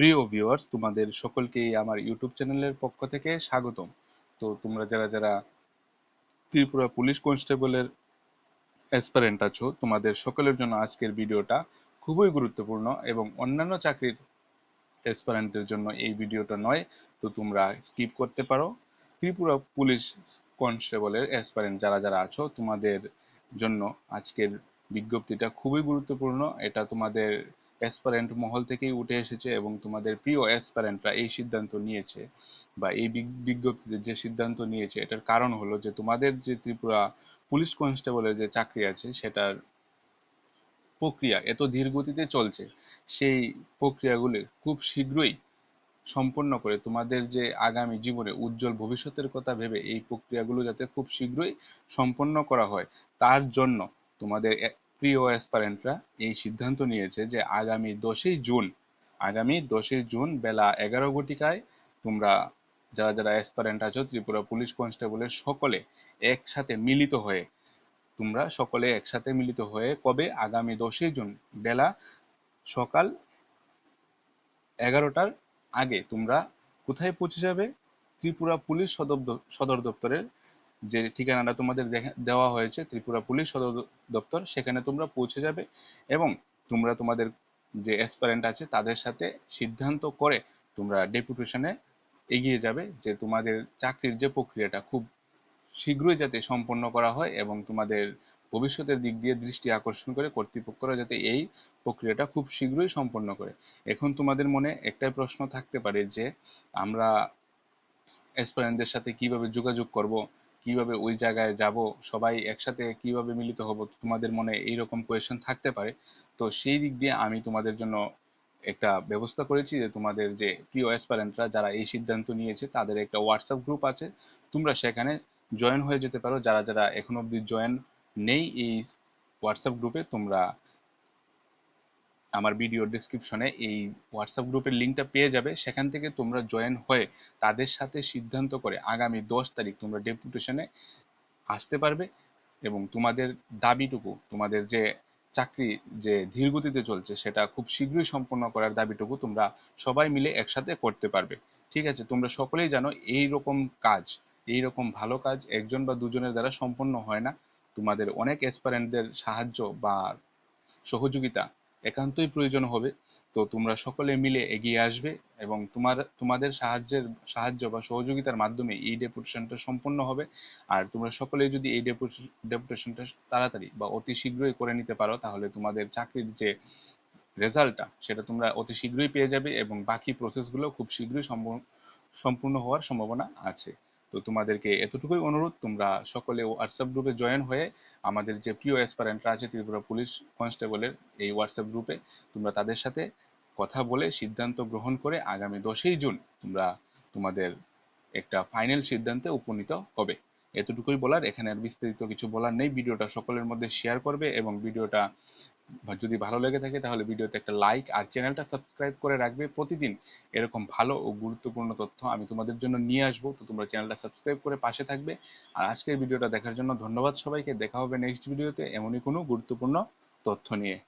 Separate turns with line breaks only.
প্রিয় ভিউয়ার্স তোমাদের সকলকেই আমার ইউটিউব চ্যানেলের পক্ষ থেকে স্বাগতম। তো তোমরা যারা যারা ত্রিপুরা পুলিশ কনস্টেবলের অ্যাসপারেন্ট আছো, তোমাদের সকলের জন্য আজকের ভিডিওটা খুবই গুরুত্বপূর্ণ এবং অন্যান্য চাকরির অ্যাসপারেন্টদের জন্য এই ভিডিওটা নয়, তো তোমরা স্কিপ করতে পারো। ত্রিপুরা পুলিশ কনস্টেবলের অ্যাসপারেন্ট যারা যারা আছো, তোমাদের জন্য আজকের বিজ্ঞপ্তিটা খুবই গুরুত্বপূর্ণ। এটা তোমাদের অ্যাসপারেন্ট মহল থেকেই উঠে এসেছে এবং তোমাদের প্রিয় অ্যাসপারেন্টরা এই সিদ্ধান্ত নিয়েছে বা এই বিজ্ঞপ্তিতে যে সিদ্ধান্ত নিয়েছে, এটার কারণ হলো যে তোমাদের যে ত্রিপুরা পুলিশ কনস্টেবলের যে চাকরি আছে, সেটার প্রক্রিয়া এত ধীর গতিতে চলছে, সেই প্রক্রিয়াগুলি খুব শীঘ্রই সম্পন্ন করে তোমাদের যে আগামী জীবনে উজ্জ্বল ভবিষ্যতের কথা ভেবে এই প্রক্রিয়াগুলো যাতে খুব শীঘ্রই সম্পন্ন করা হয়, তার জন্য তোমাদের প্রিয় অ্যাসপারেন্টরা এই সিদ্ধান্ত নিয়েছে যে আগামী দশই জুন, আগামী দশই জুন বেলা এগারো ঘটিকায় তোমরা যারা যারা অ্যাসপারেন্ট আছো, ত্রিপুরা পুলিশ কনস্টেবলের সকলে একসাথে মিলিত হয়ে, তোমরা সকলে একসাথে মিলিত হয়ে কবে? আগামী দশই জুন বেলা সকাল এগারোটার আগে তোমরা কোথায় পৌঁছে যাবে? ত্রিপুরা পুলিশ সদর সদর দপ্তরের যে ঠিকানাটা তোমাদের দেওয়া হয়েছে, ত্রিপুরা পুলিশ সদর দপ্তর, সেখানে তোমরা পৌঁছে যাবে এবং তোমরা তোমাদের যে অ্যাসপারেন্ট আছে তাদের সাথে সিদ্ধান্ত করে তোমরা ডেপুটেশনে এগিয়ে যাবে যে তোমাদের চাকরির যে প্রক্রিয়াটা খুব শীঘ্রই যাতে সম্পন্ন করা হয় এবং তোমাদের ভবিষ্যতের দিক দিয়ে দৃষ্টি আকর্ষণ করে কর্তৃপক্ষরা যাতে এই প্রক্রিয়াটা খুব শীঘ্রই সম্পন্ন করে। এখন তোমাদের মনে একটাই প্রশ্ন থাকতে পারে যে আমরা অ্যাসপারেন্টদের সাথে কীভাবে যোগাযোগ করব কীভাবে ওই জায়গায় যাব, সবাই একসাথে কীভাবে মিলিত হব, তোমাদের মনে এইরকম কোয়েশন থাকতে পারে। তো সেই দিক দিয়ে আমি তোমাদের জন্য একটা ব্যবস্থা করেছি যে তোমাদের যে প্রিয় অ্যাসপারেন্টরা যারা এই সিদ্ধান্ত নিয়েছে, তাদের একটা হোয়াটসঅ্যাপ গ্রুপ আছে। তোমরা সেখানে জয়েন হয়ে যেতে পারো। যারা যারা এখন অবধি জয়েন নেই এই হোয়াটসঅ্যাপ গ্রুপে তোমরা আমার ভিডিও ডিসক্রিপশনে এই হোয়াটসঅ্যাপ গ্রুপের লিঙ্কটা পেয়ে যাবে। সেখান থেকে তোমরা জয়েন হয়ে তাদের সাথে সিদ্ধান্ত করে আগামী দশ তারিখ তোমরা ডেপুটেশনে আসতে পারবে এবং তোমাদের দাবিটুকু, তোমাদের যে চাকরি যে ধীরগতিতে চলছে সেটা খুব শীঘ্রই সম্পন্ন করার দাবিটুকু তোমরা সবাই মিলে একসাথে করতে পারবে। ঠিক আছে? তোমরা সকলেই জানো এই রকম কাজ, এই রকম ভালো কাজ একজন বা দুজনের দ্বারা সম্পন্ন হয় না। তোমাদের অনেক এক্সপারেন্টদের সাহায্য বা সহযোগিতা একান্তই প্রয়োজন হবে। তো তোমরা সকলে মিলে এগিয়ে আসবে এবং তোমার, তোমাদের সাহায্যের, সাহায্য বা সহযোগিতার মাধ্যমে এই ডেপুটেশনটা সম্পন্ন হবে। আর তোমরা সকলে যদি এই ডেপুটেশনটা তাড়াতাড়ি বা অতি শীঘ্রই করে নিতে পারো, তাহলে তোমাদের চাকরির যে রেজাল্টটা, সেটা তোমরা অতি শীঘ্রই পেয়ে যাবে এবং বাকি প্রসেসগুলো খুব শীঘ্রই সম্পূর্ণ হওয়ার সম্ভাবনা আছে। তো তোমাদেরকে এতটুকুই অনুরোধ, তোমরা সকলে হোয়াটসঅ্যাপ গ্রুপে জয়েন হয়ে আমাদের যে প্রিয় অ্যাসপারেন্টরা আছে ত্রিপুরা পুলিশ কনস্টেবলের এই হোয়াটসঅ্যাপ গ্রুপে তোমরা তাদের সাথে কথা বলে সিদ্ধান্ত গ্রহণ করে আগামী দশই জুন তোমরা তোমাদের একটা ফাইনাল সিদ্ধান্তে উপনীত হবে। এতটুকুই বলার, এখানে আর বিস্তারিত কিছু বলার নেই। ভিডিওটা সকলের মধ্যে শেয়ার করবে এবং ভিডিওটা যদি ভালো লেগে থাকে তাহলে ভিডিওতে একটা লাইক আর চ্যানেলটা সাবস্ক্রাইব করে রাখবে। প্রতিদিন এরকম ভালো ও গুরুত্বপূর্ণ তথ্য আমি তোমাদের জন্য নিয়ে আসব। তো তোমরা চ্যানেলটা সাবস্ক্রাইব করে পাশে থাকবে। আর আজকের ভিডিওটা দেখার জন্য ধন্যবাদ সবাইকে। দেখা হবে নেক্সট ভিডিওতে এমনই কোনো গুরুত্বপূর্ণ তথ্য নিয়ে।